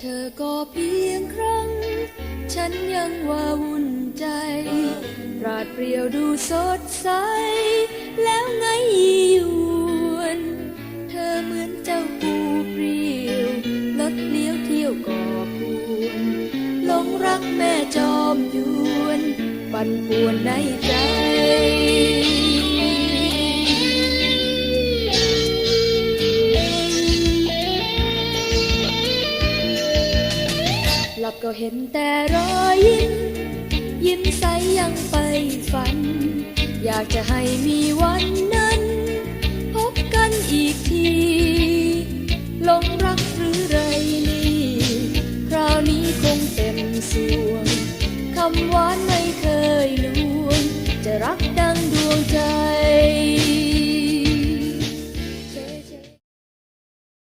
เธอก็เพียงครั้ง ฉันยังว่าวุ่นใจ ปราดเปรียวดูสดใส แล้วไงยวน เธอเหมือนเจ้าปูเปรียวลดเลี้ยวเที่ยวก่อกวนหลงรักแม่จอมยวน ปั่นป่วนในใจับก็เห็นแต่รอยยิ้ม ยิ้มใสยังไปฝัน อยากจะให้มีวันนั้น พบกันอีกที หลงรักหรือไรนี่ คราวนี้คงเต็มส่วง คำหวานไม่เคยลวง จะรักดังดวงใจ